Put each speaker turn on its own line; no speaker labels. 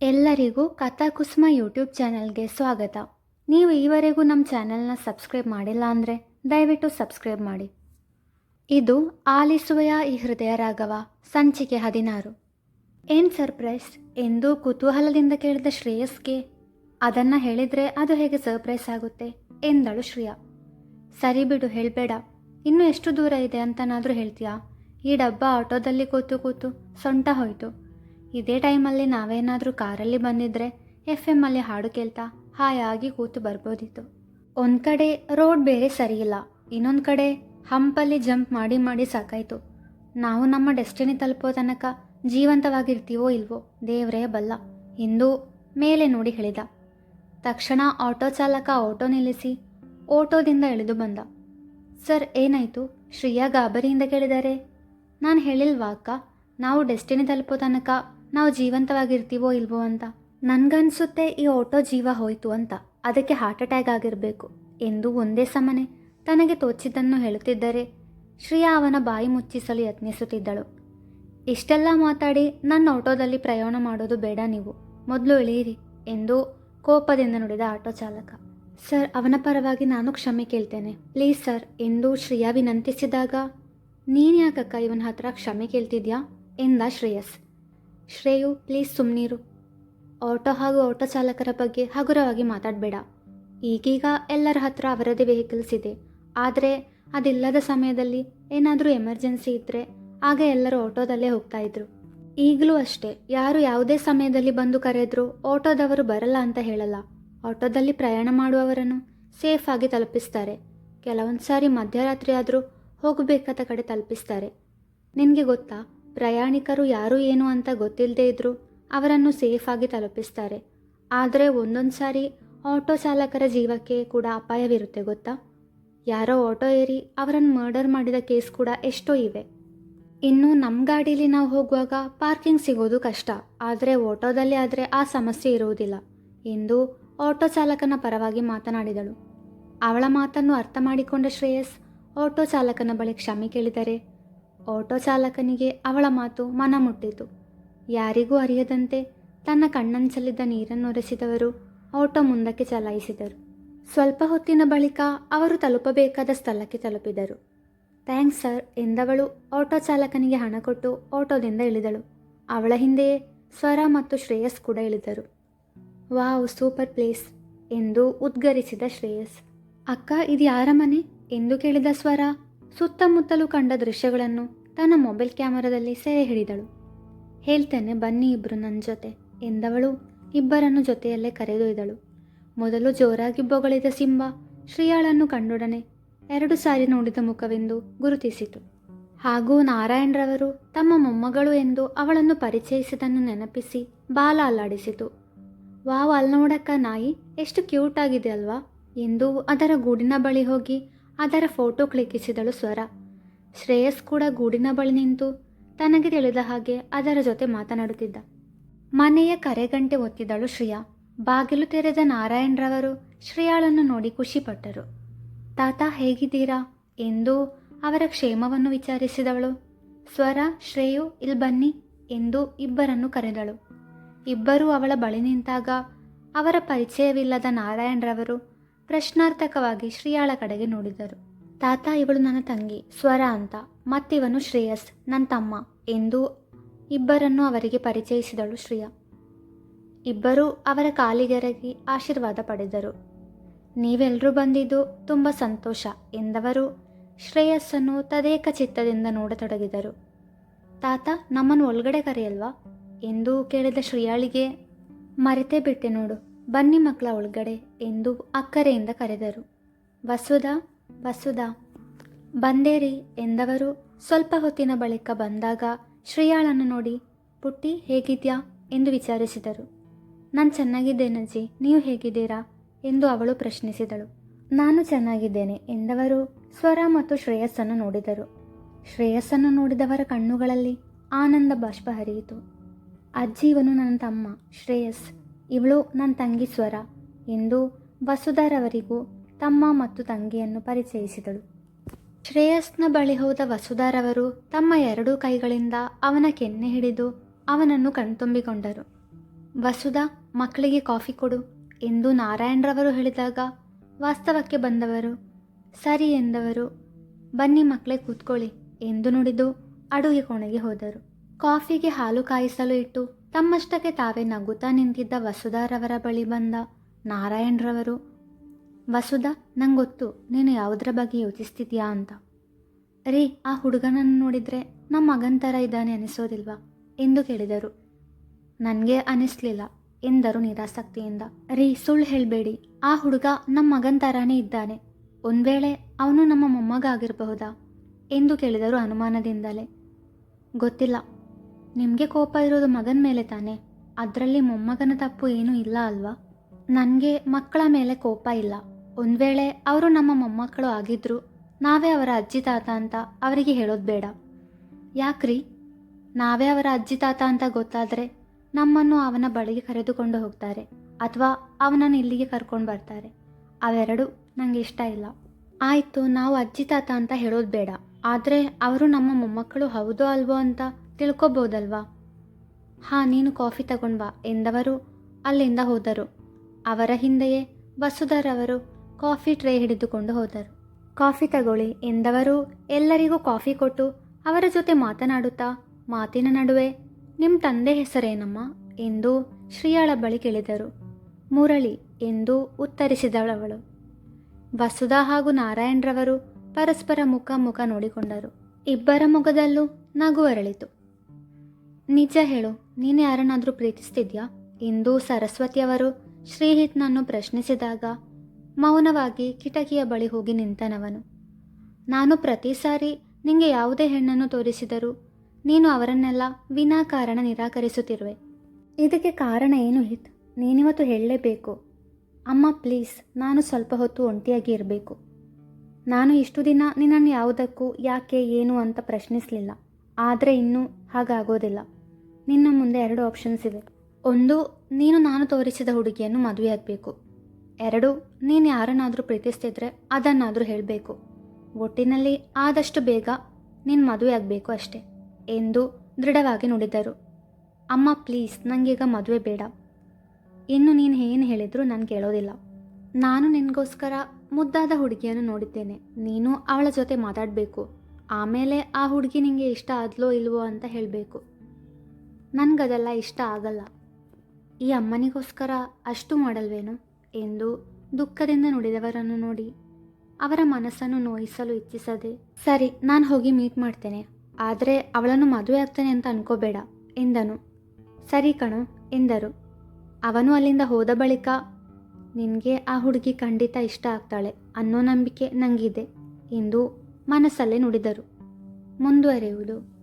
ಎಲ್ಲರಿಗೂ ಕಥಾಕುಸುಮ ಯೂಟ್ಯೂಬ್ ಚಾನಲ್ಗೆ ಸ್ವಾಗತ. ನೀವು ಈವರೆಗೂ ನಮ್ಮ ಚಾನಲ್ನ ಸಬ್ಸ್ಕ್ರೈಬ್ ಮಾಡಿಲ್ಲ ಅಂದರೆ ದಯವಿಟ್ಟು ಸಬ್ಸ್ಕ್ರೈಬ್ ಮಾಡಿ. ಇದು ಆಲಿಸುವೆಯ ಈ ಹೃದಯ ರಾಘವ, ಸಂಚಿಕೆ ಹದಿನಾರು. ಏನು ಸರ್ಪ್ರೈಸ್? ಎಂದು ಕುತೂಹಲದಿಂದ ಕೇಳಿದ ಶ್ರೇಯಸ್ಗೆ. ಅದನ್ನು ಹೇಳಿದರೆ ಅದು ಹೇಗೆ ಸರ್ಪ್ರೈಸ್ ಆಗುತ್ತೆ? ಎಂದಳು ಶ್ರೇಯಾ. ಸರಿ ಬಿಡು, ಹೇಳಬೇಡ. ಇನ್ನೂ ಎಷ್ಟು ದೂರ ಇದೆ ಅಂತನಾದರೂ ಹೇಳ್ತೀಯಾ? ಈ ಡಬ್ಬ ಆಟೋದಲ್ಲಿ ಕೂತು ಕೂತು ಸೊಂಟ ಹೋಯಿತು. ಇದೇ ಟೈಮಲ್ಲಿ ನಾವೇನಾದರೂ ಕಾರಲ್ಲಿ ಬಂದಿದ್ರೆ ಎಫ್ ಎಮ್ಮಲ್ಲಿ ಹಾಡು ಕೇಳ್ತಾ ಹಾಯಾಗಿ ಕೂತು ಬರ್ಬೋದಿತ್ತು. ಒಂದು ಕಡೆ ರೋಡ್ ಬೇರೆ ಸರಿಯಿಲ್ಲ, ಇನ್ನೊಂದು ಕಡೆ ಹಂಪಲ್ಲಿ ಜಂಪ್ ಮಾಡಿ ಮಾಡಿ ಸಾಕಾಯಿತು. ನಾವು ನಮ್ಮ ಡೆಸ್ಟಿನಿ ತಲುಪೋ ತನಕ ಜೀವಂತವಾಗಿರ್ತೀವೋ ಇಲ್ವೋ ದೇವರೇ ಬಲ್ಲ ಎಂದು ಮೇಲೆ ನೋಡಿ ಹೇಳಿದ. ತಕ್ಷಣ ಆಟೋ ಚಾಲಕ ಆಟೋ ನಿಲ್ಲಿಸಿ ಆಟೋದಿಂದ ಇಳಿದು ಬಂದ. ಸರ್, ಏನಾಯಿತು? ಶ್ರೀಯಾ ಗಾಬರಿಯಿಂದ ಕೇಳಿದ್ದಾರೆ ನಾನು ಹೇಳಿಲ್ವಾ ಅಕ್ಕ? ನಾವು ಡೆಸ್ಟಿನಿ ತಲುಪೋ ತನಕ ನಾವು ಜೀವಂತವಾಗಿರ್ತೀವೋ ಇಲ್ವೋ ಅಂತ. ನನಗನ್ಸುತ್ತೆ ಈ ಆಟೋ ಜೀವ ಹೋಯ್ತು ಅಂತ. ಅದಕ್ಕೆ ಹಾರ್ಟ್ ಅಟ್ಯಾಕ್ ಆಗಿರಬೇಕು. ಎಂದು ಒಂದೇ ಸಮನೆ. ತನಗೆ ತೋಚಿದ್ದನ್ನು ಹೇಳುತ್ತಿದ್ದರೆ ಶ್ರೀಯಾ ಅವನ ಬಾಯಿ ಮುಚ್ಚಿಸಲು ಯತ್ನಿಸುತ್ತಿದ್ದಳು. ಇಷ್ಟೆಲ್ಲ ಮಾತಾಡಿ ನನ್ನ ಆಟೋದಲ್ಲಿ ಪ್ರಯಾಣ ಮಾಡೋದು ಬೇಡ ನೀವು. ಮೊದಲು ಇಳಿಯಿರಿ ಎಂದು ಕೋಪದಿಂದ ನುಡಿದ ಆಟೋ ಚಾಲಕ. ಸರ್, ಅವನ ಪರವಾಗಿ ನಾನು ಕ್ಷಮೆ ಕೇಳ್ತೇನೆ. ಪ್ಲೀಸ್ ಸರ್ ಎಂದು ಶ್ರೇಯಾ ವಿನಂತಿಸಿದಾಗ ನೀನು ಯಾಕಕ್ಕ ಇವನ ಹತ್ರ ಕ್ಷಮೆ ಕೇಳ್ತಿದ್ಯಾ? ಎಂದ ಶ್ರೇಯಸ್. ಶ್ರೇಯು, ಪ್ಲೀಸ್ ಸುಮ್ಮನಿರು ಆಟೋ ಹಾಗೂ ಆಟೋ ಚಾಲಕರ ಬಗ್ಗೆ ಹಗುರವಾಗಿ ಮಾತಾಡಬೇಡ. ಈಗೀಗ ಎಲ್ಲರ ಹತ್ರ ಅವರದೇ ವೆಹಿಕಲ್ಸ್ ಇದೆ. ಆದರೆ ಅದಿಲ್ಲದ ಸಮಯದಲ್ಲಿ ಏನಾದರೂ ಎಮರ್ಜೆನ್ಸಿ ಇದ್ದರೆ ಆಗ ಎಲ್ಲರೂ ಆಟೋದಲ್ಲೇ ಹೋಗ್ತಾ ಇದ್ರು. ಈಗಲೂ ಅಷ್ಟೇ, ಯಾರು ಯಾವುದೇ ಸಮಯದಲ್ಲಿ ಬಂದು ಕರೆದ್ರು ಆಟೋದವರು ಬರಲ್ಲ ಅಂತ ಹೇಳಲ್ಲ. ಆಟೋದಲ್ಲಿ ಪ್ರಯಾಣ ಮಾಡುವವರನ್ನು ಸೇಫ್ ಆಗಿ ತಲುಪಿಸ್ತಾರೆ. ಕೆಲವೊಂದು ಸಾರಿ ಮಧ್ಯರಾತ್ರಿ ಆದರೂ ಹೋಗಬೇಕಾದ ಕಡೆ ತಲುಪಿಸ್ತಾರೆ. ನಿನಗೆ ಗೊತ್ತಾ? ಪ್ರಯಾಣಿಕರು ಯಾರು ಏನು ಅಂತ ಗೊತ್ತಿಲ್ಲದೆ ಇದ್ದರೂ ಅವರನ್ನು ಸೇಫಾಗಿ ತಲುಪಿಸ್ತಾರೆ. ಆದರೆ ಒಂದೊಂದು ಸಾರಿ ಆಟೋ ಚಾಲಕರ ಜೀವಕ್ಕೆ ಕೂಡ ಅಪಾಯವಿರುತ್ತೆ ಗೊತ್ತಾ? ಯಾರೋ ಆಟೋ ಏರಿ ಅವರನ್ನು ಮರ್ಡರ್ ಮಾಡಿದ ಕೇಸ್ ಕೂಡ ಎಷ್ಟೋ ಇವೆ. ಇನ್ನು ನಮ್ಮ ಗಾಡೀಲಿ ನಾವು ಹೋಗುವಾಗ ಪಾರ್ಕಿಂಗ್ ಸಿಗೋದು ಕಷ್ಟ. ಆದರೆ ಆಟೋದಲ್ಲಿ ಆದರೆ ಆ ಸಮಸ್ಯೆ ಇರುವುದಿಲ್ಲ ಎಂದು ಆಟೋ ಚಾಲಕನ ಪರವಾಗಿ ಮಾತನಾಡಿದಳು. ಅವಳ ಮಾತನ್ನು ಅರ್ಥ ಮಾಡಿಕೊಂಡ ಶ್ರೇಯಸ್ ಆಟೋ ಚಾಲಕನ ಬಳಿ ಕ್ಷಮೆ ಕೇಳಿದರೆ ಆಟೋ ಚಾಲಕನಿಗೆ ಅವಳ ಮಾತು ಮನ ಮುಟ್ಟಿತು. ಯಾರಿಗೂ ಅರಿಯದಂತೆ ತನ್ನ ಕಣ್ಣಂಚಲಿದ್ದ ನೀರನ್ನು ಒರೆಸಿದವರು ಆಟೋ ಮುಂದಕ್ಕೆ ಚಲಾಯಿಸಿದರು. ಸ್ವಲ್ಪ ಹೊತ್ತಿನ ಬಳಿಕ ಅವರು ತಲುಪಬೇಕಾದ ಸ್ಥಳಕ್ಕೆ ತಲುಪಿದರು. ಥ್ಯಾಂಕ್ಸ್ ಸರ್, ಎಂದವಳು ಆಟೋ ಚಾಲಕನಿಗೆ ಹಣ ಕೊಟ್ಟು ಆಟೋದಿಂದ ಇಳಿದಳು. ಅವಳ ಹಿಂದೆಯೇ ಸ್ವರ ಮತ್ತು ಶ್ರೇಯಸ್ ಕೂಡ ಇಳಿದರು. ವಾವ್, ಸೂಪರ್ ಪ್ಲೇಸ್, ಎಂದು ಉದ್ಗರಿಸಿದ ಶ್ರೇಯಸ್. ಅಕ್ಕ ಇದು ಯಾರ ಮನೆ? ಎಂದು ಕೇಳಿದ ಸ್ವರ ಸುತ್ತಮುತ್ತಲೂ ಕಂಡ ದೃಶ್ಯಗಳನ್ನು ತನ್ನ ಮೊಬೈಲ್ ಕ್ಯಾಮರಾದಲ್ಲಿ ಸೆರೆ ಹಿಡಿದಳು. ಹೇಳ್ತೇನೆ, ಬನ್ನಿ ಇಬ್ಬರು ನನ್ನ ಜೊತೆ ಎಂದವಳು. ಇಬ್ಬರನ್ನು ಜೊತೆಯಲ್ಲೇ ಕರೆದೊಯ್ದಳು. ಮೊದಲು ಜೋರಾಗಿ ಬೊಗಳಿದ ಸಿಂಬ ಶ್ರೀಯಾಳನ್ನು ಕಂಡೊಡನೆ ಎರಡು ಸಾರಿ ನೋಡಿದ ಮುಖವೆಂದು ಗುರುತಿಸಿತು. ಹಾಗೂ ನಾರಾಯಣರವರು ತಮ್ಮ ಮೊಮ್ಮಗಳು ಎಂದು ಅವಳನ್ನು ಪರಿಚಯಿಸಿದನ್ನು ನೆನಪಿಸಿ ಬಾಲ ಅಲ್ಲಾಡಿಸಿತು. ವಾವ್ ಅಲ್ಲಿ ನೋಡಕ್ಕ ನಾಯಿ, ಎಷ್ಟು ಕ್ಯೂಟ್ ಆಗಿದೆ ಅಲ್ವಾ? ಎಂದು ಅದರ ಗೂಡಿನ ಬಳಿ ಹೋಗಿ ಅದರ ಫೋಟೋ ಕ್ಲಿಕ್ಕಿಸಿದಳು ಸ್ವರ. ಶ್ರೇಯಸ್ ಕೂಡ ಗೂಡಿನ ಬಳಿ ನಿಂತು ತನಗೆ ತಿಳಿದ ಹಾಗೆ ಅದರ ಜೊತೆ ಮಾತನಾಡುತ್ತಿದ್ದ. ಮನೆಯ ಕರೆಗಂಟೆ ಒತ್ತಿದಳು ಶ್ರೇಯಾ. ಬಾಗಿಲು ತೆರೆದ ನಾರಾಯಣರವರು ಶ್ರೇಯಾಳನ್ನು ನೋಡಿ ಖುಷಿಪಟ್ಟರು. ತಾತ ಹೇಗಿದ್ದೀರಾ? ಎಂದು ಅವರ ಕ್ಷೇಮವನ್ನು ವಿಚಾರಿಸಿದವಳು. ಸ್ವರ, ಶ್ರೇಯು ಇಲ್ ಬನ್ನಿ ಎಂದು ಇಬ್ಬರನ್ನು ಕರೆದಳು. ಇಬ್ಬರೂ ಅವಳ ಬಳಿ ನಿಂತಾಗ ಅವರ ಪರಿಚಯವಿಲ್ಲದ ನಾರಾಯಣರವರು ಪ್ರಶ್ನಾರ್ಥಕವಾಗಿ ಶ್ರೀಯಾಳ ಕಡೆಗೆ ನೋಡಿದರು. ತಾತ, ಇವಳು ನನ್ನ ತಂಗಿ. ಸ್ವರ ಅಂತ. ಮತ್ತಿವನು ಶ್ರೇಯಸ್, ನನ್ನ ತಮ್ಮ ಎಂದು ಇಬ್ಬರನ್ನು ಅವರಿಗೆ ಪರಿಚಯಿಸಿದಳು ಶ್ರೀಯಾ. ಇಬ್ಬರೂ ಅವರ ಕಾಲಿಗೆರಗಿ ಆಶೀರ್ವಾದ ಪಡೆದರು. ನೀವೆಲ್ಲರೂ ಬಂದಿದ್ದು ತುಂಬ ಸಂತೋಷ ಎಂದವರು ಶ್ರೇಯಸ್ಸನ್ನು ತದೇಕ ಚಿತ್ತದಿಂದ ನೋಡತೊಡಗಿದರು. ತಾತ, ನಮ್ಮನ್ನು ಒಳಗಡೆ ಕರೆಯಲ್ವಾ? ಎಂದು ಕೇಳಿದ ಶ್ರೇಯಾಳಿಗೆ, ಮರೆತೇ ಬಿಟ್ಟೆ ನೋಡು. ಬನ್ನಿ ಮಕ್ಕಳ ಒಳಗಡೆ ಎಂದು ಅಕ್ಕರೆಯಿಂದ ಕರೆದರು. ವಸುಧಾ ವಸುಧಾ ಬಂದೇರಿ ಎಂದವರು ಸ್ವಲ್ಪ ಹೊತ್ತಿನ ಬಳಿಕ ಬಂದಾಗ ಶ್ರೀಯಾಳನ್ನು ನೋಡಿ, ಪುಟ್ಟಿ, ಹೇಗಿದ್ಯಾ? ಎಂದು ವಿಚಾರಿಸಿದರು. ನಾನು ಚೆನ್ನಾಗಿದ್ದೇನಜ್ಜಿ ನೀವು ಹೇಗಿದ್ದೀರಾ? ಎಂದು ಅವಳು ಪ್ರಶ್ನಿಸಿದಳು. ನಾನು ಚೆನ್ನಾಗಿದ್ದೇನೆ ಎಂದವರು ಸ್ವರ ಮತ್ತು ಶ್ರೇಯಸ್ಸನ್ನು ನೋಡಿದರು. ಶ್ರೇಯಸ್ಸನ್ನು ನೋಡಿದವರ ಕಣ್ಣುಗಳಲ್ಲಿ ಆನಂದ ಬಾಷ್ಪ ಹರಿಯಿತು. ಅಜ್ಜಿ, ಇವನು ನನ್ನ ತಮ್ಮ, ಶ್ರೇಯಸ್. ಇವಳು ನನ್ನ ತಂಗಿ ಸ್ವರ ಎಂದು ವಸುಧಾರವರಿಗೂ ತಮ್ಮ ಮತ್ತು ತಂಗಿಯನ್ನು ಪರಿಚಯಿಸಿದಳು. ಶ್ರೇಯಸ್ನ ಬಳಿ ಹೋದ ವಸುಧಾರವರು ತಮ್ಮ ಎರಡೂ ಕೈಗಳಿಂದ ಅವನ ಕೆನ್ನೆ ಹಿಡಿದು ಅವನನ್ನು ಕಣ್ತುಂಬಿಕೊಂಡರು. ವಸುಧ, ಮಕ್ಕಳಿಗೆ ಕಾಫಿ ಕೊಡು ಎಂದು ನಾರಾಯಣರವರು ಹೇಳಿದಾಗ ವಾಸ್ತವಕ್ಕೆ ಬಂದವರು, ಸರಿ ಎಂದವರು, ಬನ್ನಿ ಮಕ್ಕಳೇ ಕೂತ್ಕೊಳ್ಳಿ ಎಂದು ನುಡಿದು ಅಡುಗೆ ಕೋಣೆಗೆ ಹೋದರು. ಕಾಫಿಗೆ ಹಾಲು ಕಾಯಿಸಲು ಇಟ್ಟು ತಮ್ಮಷ್ಟಕ್ಕೆ ತಾವೇ ನಗುತ್ತಾ ನಿಂತಿದ್ದ ವಸುಧಾರವರ ಬಳಿ ಬಂದ ನಾರಾಯಣರವರು ವಸುಧಾ, ನಂಗೊತ್ತು. ಗೊತ್ತು ನೀನು ಯಾವುದರ ಬಗ್ಗೆ ಯೋಚಿಸ್ತಿದ್ಯಾ ಅಂತ. ರೀ, ಆ ಹುಡುಗನನ್ನು ನೋಡಿದರೆ ನಮ್ಮ ಮಗನ ಥರ ಇದ್ದಾನೆ ಅನಿಸೋದಿಲ್ವಾ? ಎಂದು ಕೇಳಿದರು. ನನಗೆ ಅನಿಸ್ಲಿಲ್ಲ, ಎಂದರು ನಿರಾಸಕ್ತಿಯಿಂದ. ರೀ, ಸುಳ್ಳು ಹೇಳಬೇಡಿ. ಆ ಹುಡುಗ ನಮ್ಮ ಮಗನ ಥರನೇ ಇದ್ದಾನೆ. ಒಂದು ವೇಳೆ ಅವನು ನಮ್ಮ ಮೊಮ್ಮಗ ಆಗಿರಬಹುದಾ? ಎಂದು ಕೇಳಿದರು ಅನುಮಾನದಿಂದಲೇ. ಗೊತ್ತಿಲ್ಲ. ನಿಮಗೆ ಕೋಪ ಇರೋದು ಮಗನ ಮೇಲೆ ತಾನೆ? ಅದರಲ್ಲಿ ಮೊಮ್ಮಗನ ತಪ್ಪು ಏನೂ ಇಲ್ಲ ಅಲ್ವಾ? ನನಗೆ ಮಕ್ಕಳ ಮೇಲೆ ಕೋಪ ಇಲ್ಲ. ಒಂದು ವೇಳೆ ಅವರು ನಮ್ಮ ಮೊಮ್ಮಕ್ಕಳು ಆಗಿದ್ರು, ನಾವೇ ಅವರ ಅಜ್ಜಿ ತಾತ ಅಂತ ಅವರಿಗೆ ಹೇಳೋದು ಬೇಡ. ಯಾಕ್ರಿ? ನಾವೇ ಅವರ ಅಜ್ಜಿ ತಾತ ಅಂತ ಗೊತ್ತಾದರೆ ನಮ್ಮನ್ನು ಅವನ ಬಳಿಗೆ ಕರೆದುಕೊಂಡು ಹೋಗ್ತಾರೆ, ಅಥವಾ ಅವನನ್ನು ಇಲ್ಲಿಗೆ ಕರ್ಕೊಂಡು ಬರ್ತಾರೆ. ಅವೆರಡು ನನಗೆ ಇಷ್ಟ ಇಲ್ಲ. ಆಯಿತು, ನಾವು ಅಜ್ಜಿ ತಾತ ಅಂತ ಹೇಳೋದು ಬೇಡ. ಆದರೆ ಅವರು ನಮ್ಮ ಮೊಮ್ಮಕ್ಕಳು ಹೌದೋ ಅಲ್ವೋ ಅಂತ ತಿಳ್ಕೊಬೋದಲ್ವಾ? ಹಾಂ, ನೀನು ಕಾಫಿ ತಗೊಂಡ್ ಬಾ, ಎಂದವರು? ಅಲ್ಲಿಂದ ಹೋದರು. ಅವರ ಹಿಂದೆಯೇ ವಸುಧರವರು ಕಾಫಿ ಟ್ರೇ ಹಿಡಿದುಕೊಂಡು ಹೋದರು. ಕಾಫಿ ತಗೊಳ್ಳಿ, ಎಂದವರು? ಎಲ್ಲರಿಗೂ ಕಾಫಿ ಕೊಟ್ಟು ಅವರ ಜೊತೆ ಮಾತನಾಡುತ್ತಾ, ಮಾತಿನ ನಡುವೆ ನಿಮ್ಮ ತಂದೆ ಹೆಸರೇನಮ್ಮ? ಎಂದು ಶ್ರೀಯಾಳ ಬಳಿ ಕೇಳಿದರು. ಮುರಳಿ, ಎಂದು ಉತ್ತರಿಸಿದಳವಳು ವಸುಧಾ ಹಾಗೂ ನಾರಾಯಣರವರು ಪರಸ್ಪರ ಮುಖ ಮುಖ ನೋಡಿಕೊಂಡರು. ಇಬ್ಬರ ಮುಖದಲ್ಲೂ ನಗು ಅರಳಿತು. ನಿಜ ಹೇಳು, ನೀನು ಯಾರನ್ನಾದರೂ ಪ್ರೀತಿಸ್ತಿದ್ಯಾ? ಎಂದು ಸರಸ್ವತಿಯವರು ಶ್ರೀಹಿತ್ನನ್ನು ಪ್ರಶ್ನಿಸಿದಾಗ ಮೌನವಾಗಿ ಕಿಟಕಿಯ ಬಳಿ ಹೋಗಿ ನಿಂತನವನು. ನಾನು ಪ್ರತಿ ಸಾರಿ ನಿಂಗೆ ಯಾವುದೇ ಹೆಣ್ಣನ್ನು ತೋರಿಸಿದರೂ ನೀನು ಅವರನ್ನೆಲ್ಲ ವಿನಾಕಾರಣ ನಿರಾಕರಿಸುತ್ತಿರುವೆ. ಇದಕ್ಕೆ ಕಾರಣ ಏನು ಹಿತ್? ನೀನಿವತ್ತು ಹೇಳಲೇಬೇಕು. ಅಮ್ಮ, ಪ್ಲೀಸ್, ನಾನು ಸ್ವಲ್ಪ ಹೊತ್ತು ಒಂಟಿಯಾಗಿ ಇರಬೇಕು. ನಾನು ಇಷ್ಟು ದಿನ ನಿನ್ನನ್ನು ಯಾವುದಕ್ಕೂ, ಯಾಕೆ, ಏನು ಅಂತ ಪ್ರಶ್ನಿಸಲಿಲ್ಲ. ಆದರೆ ಇನ್ನೂ ಹಾಗಾಗೋದಿಲ್ಲ. ನಿನ್ನ ಮುಂದೆ ಎರಡು ಆಪ್ಷನ್ಸ್ ಇವೆ. ಒಂದು, ನೀನು ನಾನು ತೋರಿಸಿದ ಹುಡುಗಿಯನ್ನು ಮದುವೆಯಾಗಬೇಕು ಎರಡು, ನೀನು ಯಾರನ್ನಾದರೂ ಪ್ರೀತಿಸ್ತಿದ್ರೆ ಅದನ್ನಾದರೂ ಹೇಳಬೇಕು. ಒಟ್ಟಿನಲ್ಲಿ ಆದಷ್ಟು ಬೇಗ ನೀನು ಮದುವೆ ಆಗಬೇಕು ಅಷ್ಟೇ. ಎಂದು ದೃಢವಾಗಿ ನುಡಿದರು. ಅಮ್ಮ ಪ್ಲೀಸ್ ನನಗೀಗ ಮದುವೆ ಬೇಡ. ಇನ್ನು ನೀನು ಏನು ಹೇಳಿದರೂ ನಾನು ಕೇಳೋದಿಲ್ಲ. ನಾನು ನಿನಗೋಸ್ಕರ ಮುದ್ದಾದ ಹುಡುಗಿಯನ್ನು ನೋಡಿದ್ದೇನೆ. ನೀನು ಅವಳ ಜೊತೆ ಮಾತಾಡಬೇಕು. ಆಮೇಲೆ ಆ ಹುಡುಗಿ ನಿನಗೆ ಇಷ್ಟ ಆದ್ಲೋ ಇಲ್ವೋ ಅಂತ ಹೇಳಬೇಕು. ನನಗದೆಲ್ಲ ಇಷ್ಟ ಆಗಲ್ಲ. ಈ ಅಮ್ಮನಿಗೋಸ್ಕರ ಅಷ್ಟು ಮಾಡಲ್ವೇನು? ಎಂದು ದುಃಖದಿಂದ ನುಡಿದವರನ್ನು ನೋಡಿ ಅವರ ಮನಸ್ಸನ್ನು ನೋಯಿಸಲು ಇಚ್ಛಿಸದೆ, ಸರಿ, ನಾನು ಹೋಗಿ ಮೀಟ್ ಮಾಡ್ತೇನೆ. ಆದರೆ ಅವಳನ್ನು ಮದುವೆ ಆಗ್ತೇನೆ ಅಂತ ಅನ್ಕೋಬೇಡ, ಎಂದನು. ಸರಿ ಕಣು, ಎಂದರು. ಅವನು ಅಲ್ಲಿಂದ ಹೋದ ಬಳಿಕ ನಿನಗೆ ಆ ಹುಡುಗಿ ಖಂಡಿತ ಇಷ್ಟ ಆಗ್ತಾಳೆ ಅನ್ನೋ ನಂಬಿಕೆ ನನಗಿದೆ ಎಂದು ಮನಸ್ಸಲ್ಲೇ ನುಡಿದರು. ಮುಂದುವರೆಯುವುದು.